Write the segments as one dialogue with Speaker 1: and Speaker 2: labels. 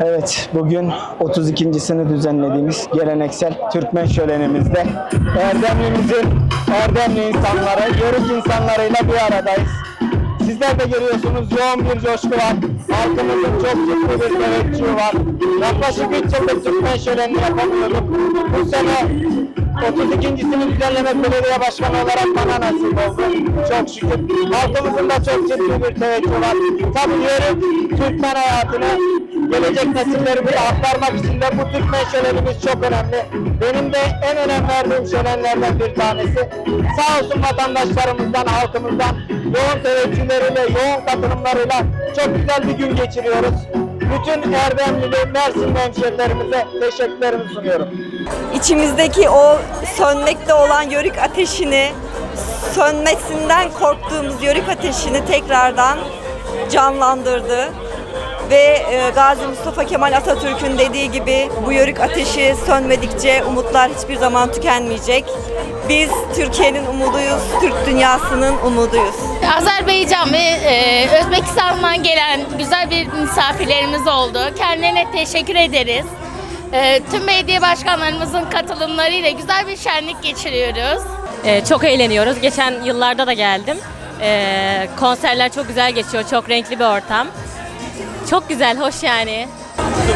Speaker 1: Evet, bugün 32.sini düzenlediğimiz geleneksel Türkmen şölenimizde Erdemli'mizin Erdemli insanları, Yörük insanlarıyla bir aradayız. Sizler de görüyorsunuz yoğun bir coşku var. Halkımızın çok ciddi bir teveccühü var. Yaklaşık 3 yıldır Türkmen şölenini yapamıyorduk. Bu sene 32.sini düzenlemek belediye başkanı olarak bana nasip oldu. Çok şükür. Halkımızın da çok ciddi bir teveccühü var. Tabii Yörük Türkmen hayatını gelecek nesillerimize aktarmak için de bu Türkmen şölenimiz çok önemli. Benim de en önem verdiğim şölenlerden bir tanesi. Sağ olsun vatandaşlarımızdan, halkımızdan yoğun teveccühleriyle, yoğun katılımlarıyla çok güzel bir gün geçiriyoruz. Bütün Erdemlili, Mersinli hemşehrilerimize teşekkürlerimi sunuyorum.
Speaker 2: İçimizdeki o sönmekte olan yörük ateşini, sönmesinden korktuğumuz yörük ateşini tekrardan canlandırdı. Ve e, Gazi Mustafa Kemal Atatürk'ün dediği gibi bu yörük ateşi sönmedikçe umutlar hiçbir zaman tükenmeyecek. Biz Türkiye'nin umuduyuz, Türk dünyasının umuduyuz.
Speaker 3: Azerbaycan ve e, Özbekistan'dan gelen güzel bir misafirlerimiz oldu. Kendilerine teşekkür ederiz. E, tüm belediye başkanlarımızın katılımlarıyla güzel bir şenlik geçiriyoruz.
Speaker 4: Ee, çok eğleniyoruz. Geçen yıllarda da geldim. Ee, konserler çok güzel geçiyor. Çok renkli bir ortam. Çok güzel, hoş yani.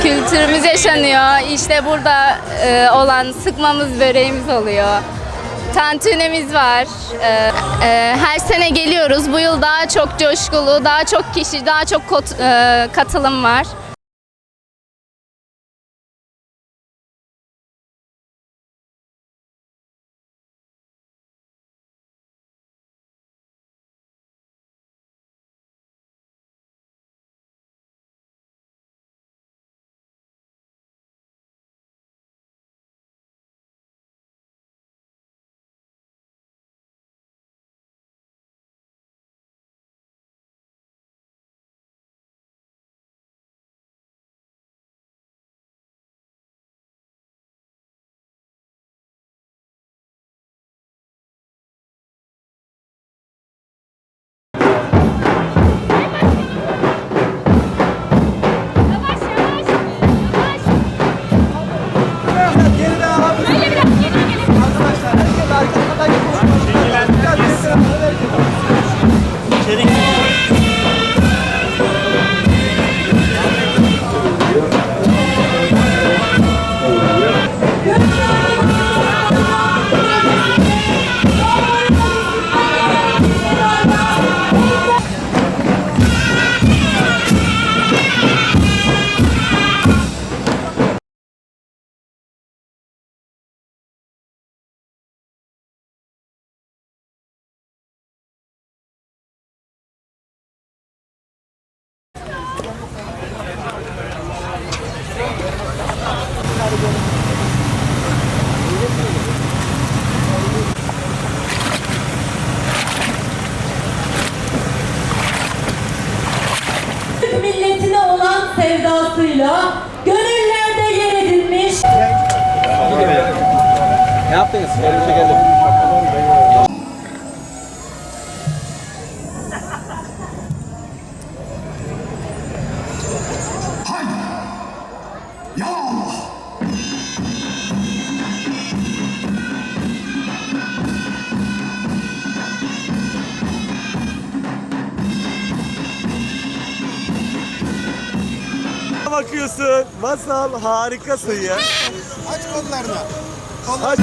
Speaker 5: Kültürümüz yaşanıyor. İşte burada e, olan sıkmamız böreğimiz oluyor. Tantunemiz var. E, e, her sene geliyoruz. Bu yıl daha çok coşkulu, daha çok kişi, daha çok kot- e, katılım var.
Speaker 6: Bakıyorsun. Masal harikasın ya.
Speaker 7: Aç kollarını.
Speaker 6: Aç.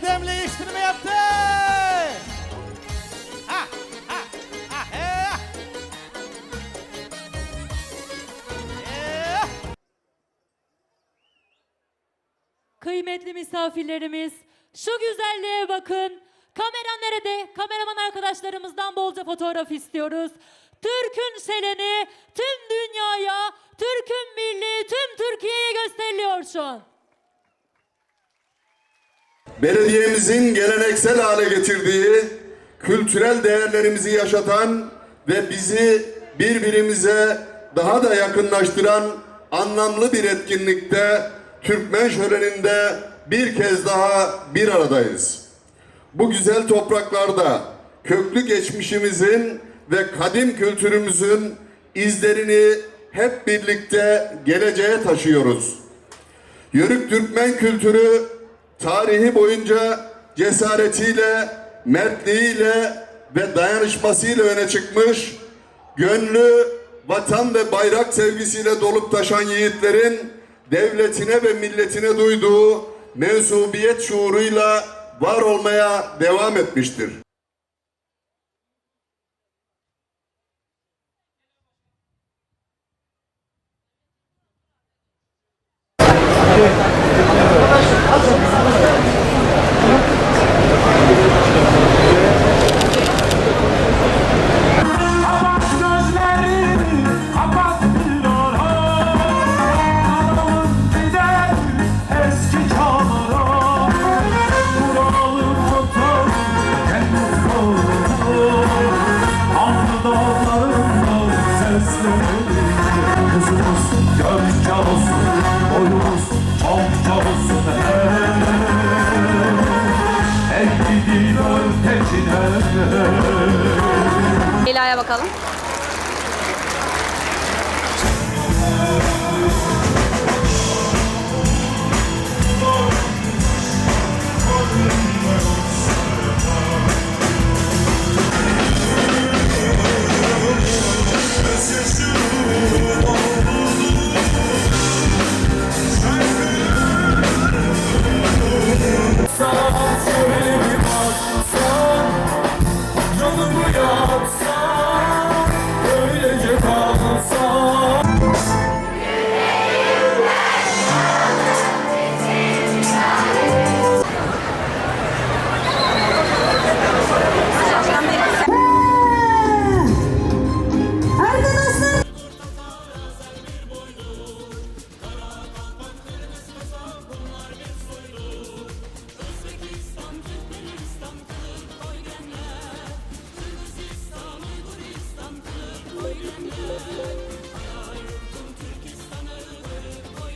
Speaker 7: Hey! Erdemli iştirme yaptı! Ha!
Speaker 8: Kıymetli misafirlerimiz, şu güzelliğe bakın. Kamera nerede? Kameraman arkadaşlarımızdan bolca fotoğraf istiyoruz. Türk'ün şeleni tüm dünyaya, Türk'ün milli tüm Türkiye'ye gösteriliyor şu an.
Speaker 9: Belediyemizin geleneksel hale getirdiği, kültürel değerlerimizi yaşatan ve bizi birbirimize daha da yakınlaştıran anlamlı bir etkinlikte Türkmen Şöleni'nde bir kez daha bir aradayız. Bu güzel topraklarda köklü geçmişimizin ve kadim kültürümüzün izlerini hep birlikte geleceğe taşıyoruz. Yörük Türkmen kültürü tarihi boyunca cesaretiyle, mertliğiyle ve dayanışmasıyla öne çıkmış, gönlü vatan ve bayrak sevgisiyle dolup taşan yiğitlerin devletine ve milletine duyduğu mensubiyet şuuruyla var olmaya devam etmiştir.
Speaker 4: Bakalım. song.